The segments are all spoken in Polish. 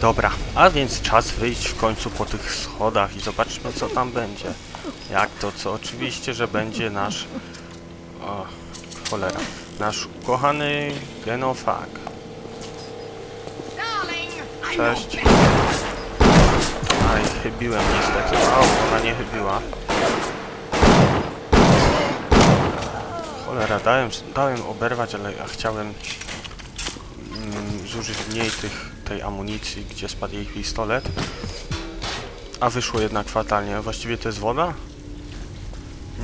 Dobra, a więc czas wyjść w końcu po tych schodach i zobaczmy co tam będzie. Jak to, co oczywiście, że będzie nasz... O, cholera. Nasz ukochany genofag. Cześć. Aj, chybiłem niestety. O, ona nie chybiła. Cholera, dałem, dałem oberwać, ale ja chciałem mm, zużyć mniej tych, tej amunicji, gdzie spadł jej pistolet. A wyszło jednak fatalnie. Właściwie to jest woda?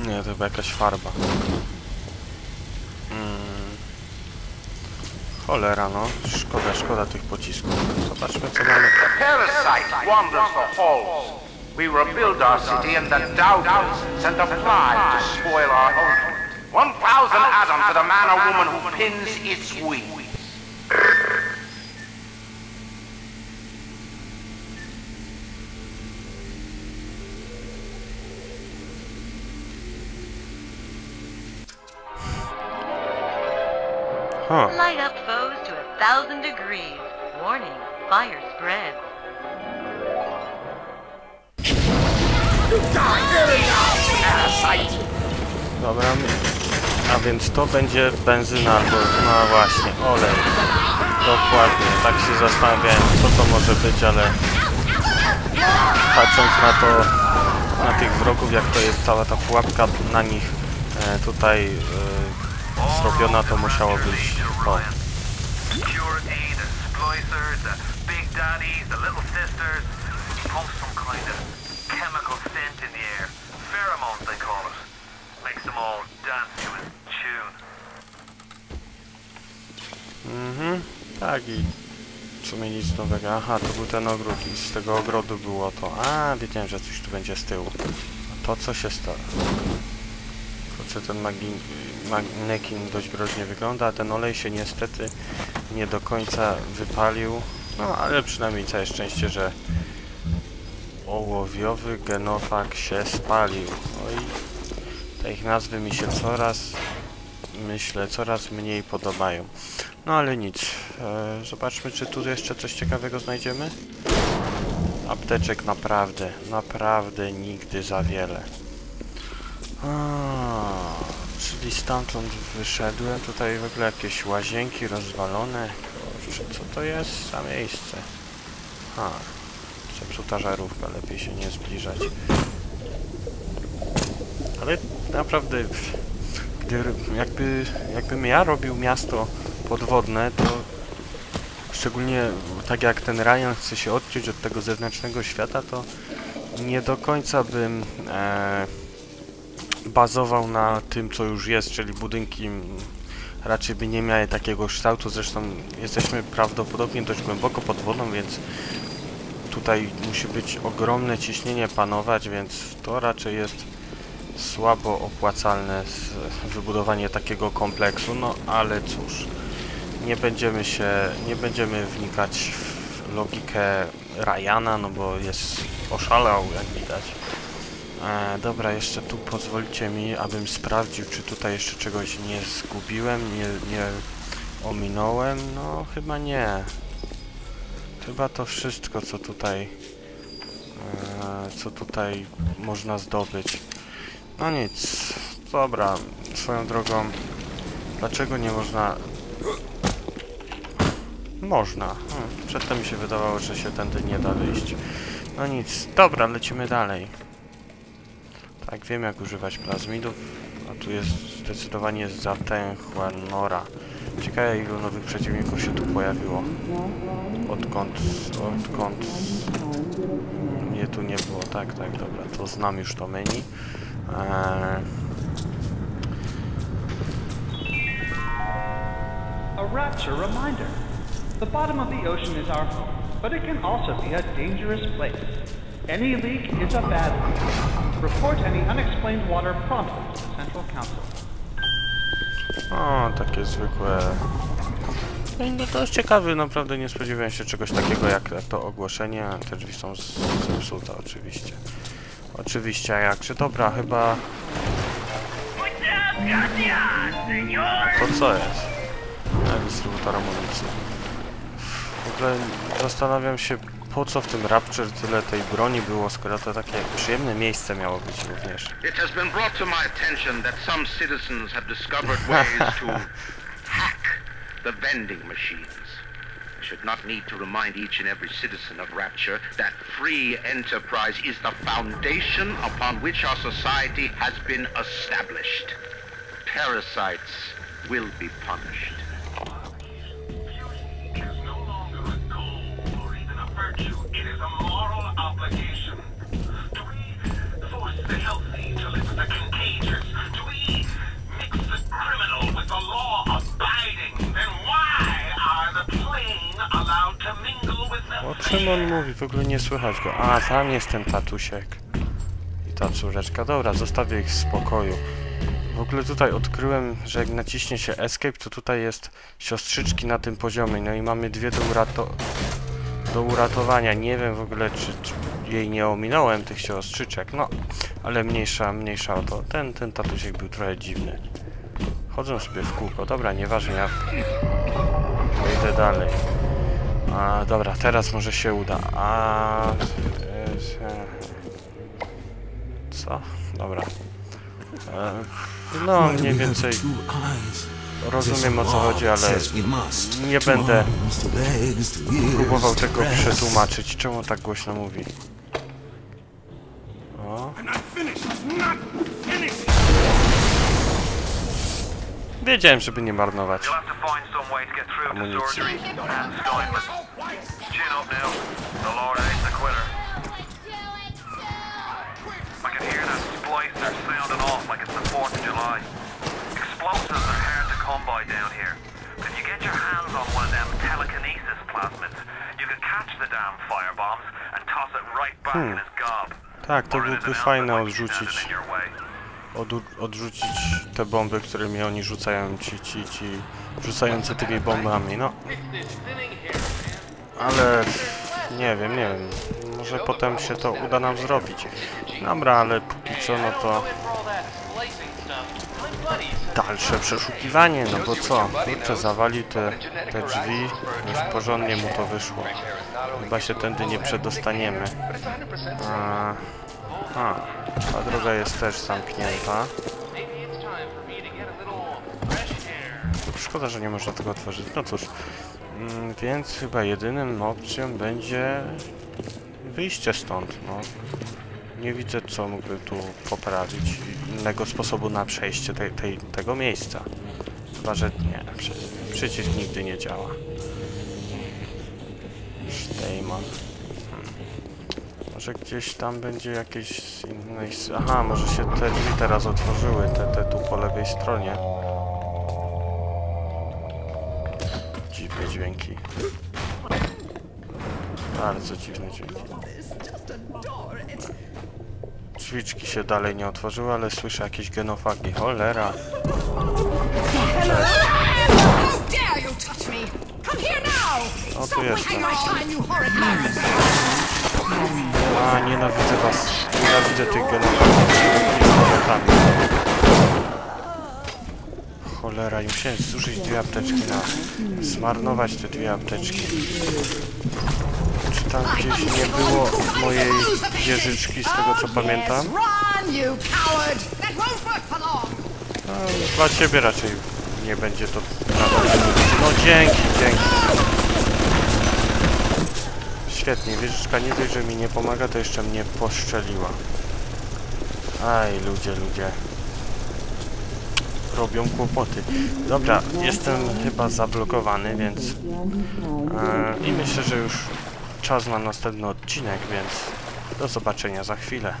Nie, to chyba jakaś farba. Mm. Cholera, no. Szkoda, szkoda tych pocisków. Zobaczmy, co mamy. Parasite wanders the halls. We rebuild our city and the Doubters send a fly to spoil our home. One thousand atoms to the man or woman who pins its wings. Huh. Light up foes to a thousand degrees. Warning, fire spreads. Dobra, a więc to będzie benzyna albo, no właśnie, olej. Dokładnie, tak się zastanawiałem, co to może być, ale patrząc na to, na tych wrogów, jak to jest cała ta pułapka na nich e, tutaj e, zrobiona, to musiało być to. Mhm, tak i w sumie nic nowego. Aha, to był ten ogród i z tego ogrodu było to. A, wiedziałem, że coś tu będzie z tyłu. To co się stało? Kurczę, ten manekin dość groźnie wygląda, a ten olej się niestety nie do końca wypalił. No, ale przynajmniej całe szczęście, że ołowiowy genofag się spalił. No i te ich nazwy mi się coraz, myślę, coraz mniej podobają. No ale nic. E, zobaczmy, czy tu jeszcze coś ciekawego znajdziemy. Apteczek naprawdę, naprawdę nigdy za wiele. Stamtąd wyszedłem. Tutaj w ogóle jakieś łazienki rozwalone. Kurczę, co to jest za miejsce? A, zepsuta żarówka, lepiej się nie zbliżać. Ale naprawdę, gdy, jakby, jakbym ja robił miasto podwodne, to szczególnie tak jak ten Ryan chce się odciąć od tego zewnętrznego świata, to nie do końca bym e, bazował na tym, co już jest, czyli budynki raczej by nie miały takiego kształtu. Zresztą jesteśmy prawdopodobnie dość głęboko pod wodą, więc tutaj musi być ogromne ciśnienie panować, więc to raczej jest słabo opłacalne wybudowanie takiego kompleksu, no ale cóż, nie będziemy się, nie będziemy wnikać w logikę Ryana, no bo jest oszalał, jak widać. E, dobra, jeszcze tu pozwólcie mi, abym sprawdził, czy tutaj jeszcze czegoś nie zgubiłem, nie, nie ominąłem, no chyba nie. Chyba to wszystko, co tutaj, e, co tutaj można zdobyć. No nic, dobra, swoją drogą, dlaczego nie można... Można, hmm, przedtem mi się wydawało, że się tędy nie da wyjść. No nic, dobra, lecimy dalej. Tak, wiem jak używać plazmidów, a tu jest zdecydowanie zatęchła nora. Ciekawe ilu nowych przeciwników się tu pojawiło. Odkąd, odkąd mnie tu nie było. Tak, tak, dobra, to znam już to menu. Eee, A rapture reminder. The bottom of the ocean is our home, but it can also be a dangerous place. Any leak is a bad leak. Report any unexplained water promptly to the Central Council. o, takie zwykłe... No, i no to jest ciekawy, naprawdę nie spodziewałem się czegoś takiego jak to ogłoszenie. Te drzwi są zepsute oczywiście. Oczywiście, jakże dobra, chyba... To co jest? A, dystrybutor amunicji. W ogóle zastanawiam się, po co w tym Rapture tyle tej broni było, skoro to takie przyjemne miejsce miało być również. It has been brought to my attention that some citizens have discovered ways to hack the vending machines. I should not need to remind each and every citizen of Rapture that free enterprise is the foundation upon which our society has been established. Parasites will be punished. Czym on mówi? W ogóle nie słychać go. A, tam jest ten tatusiek. I ta córeczka. Dobra, zostawię ich w spokoju. W ogóle tutaj odkryłem, że jak naciśnie się escape, to tutaj jest siostrzyczki na tym poziomie. No i mamy dwie do, urato do uratowania. Nie wiem w ogóle, czy, czy jej nie ominąłem, tych siostrzyczek. No, ale mniejsza, mniejsza o to. Ten, ten tatusiek był trochę dziwny. Chodzą sobie w kółko. Dobra, nieważne, ja idę dalej. A, dobra, teraz może się uda. A... Co? Dobra. E, No, mniej więcej rozumiem o co chodzi, ale nie będę próbował tego przetłumaczyć. Czemu tak głośno mówi? Wiedziałem, żeby nie marnować. Amunicji. surgery and Steinman. Chin up now. The Lord ain't the quitter. I can hear that splicer sounding off like it's the 4th of July. Explosives are hard to come by down here. If you get your hands on one of them telekinesis plasmids, you can catch the damn firebombs and toss it right back Hmm. Tak, to byłby fajne odrzucić. Odrzucić te bomby, którymi oni rzucają ci, ci, ci rzucający tymi bombami, no. Ale nie wiem, nie wiem. Może potem się to uda nam zrobić. Dobra, ale póki co, no to dalsze przeszukiwanie, no bo co? Kurczę, zawali te, te drzwi, już porządnie mu to wyszło. Chyba się tędy nie przedostaniemy. A, a, ta droga jest też zamknięta. Szkoda, że nie można tego otworzyć. No cóż, mm, więc chyba jedynym opcją będzie wyjście stąd. No. Nie widzę, co mógłby tu poprawić innego sposobu na przejście tej, tego miejsca. Chyba, że nie, przy, przycisk nigdy nie działa. Stejman. Może gdzieś tam będzie jakieś z innej... Aha, może się te drzwi teraz otworzyły, te, te tu po lewej stronie. Dziwne dźwięki. Bardzo dziwne dźwięki. Drzwiczki się dalej nie otworzyły, ale słyszę jakieś genofagi. Cholera. O, tu jestem. A, nienawidzę was. Nienawidzę tych pistoletami. Cholera, i musiałem zużyć dwie apteczki na... Zmarnować te dwie apteczki. Czy tam gdzieś nie było mojej wieżyczki, z tego co pamiętam? No, dla ciebie raczej nie będzie to. No dzięki, dzięki. Świetnie, wieżyczka nie dość, że mi nie pomaga, to jeszcze mnie poszczeliła. Aj, ludzie, ludzie. Robią kłopoty. Dobra, jestem chyba zablokowany, więc... E, I myślę, że już czas na następny odcinek, więc do zobaczenia za chwilę.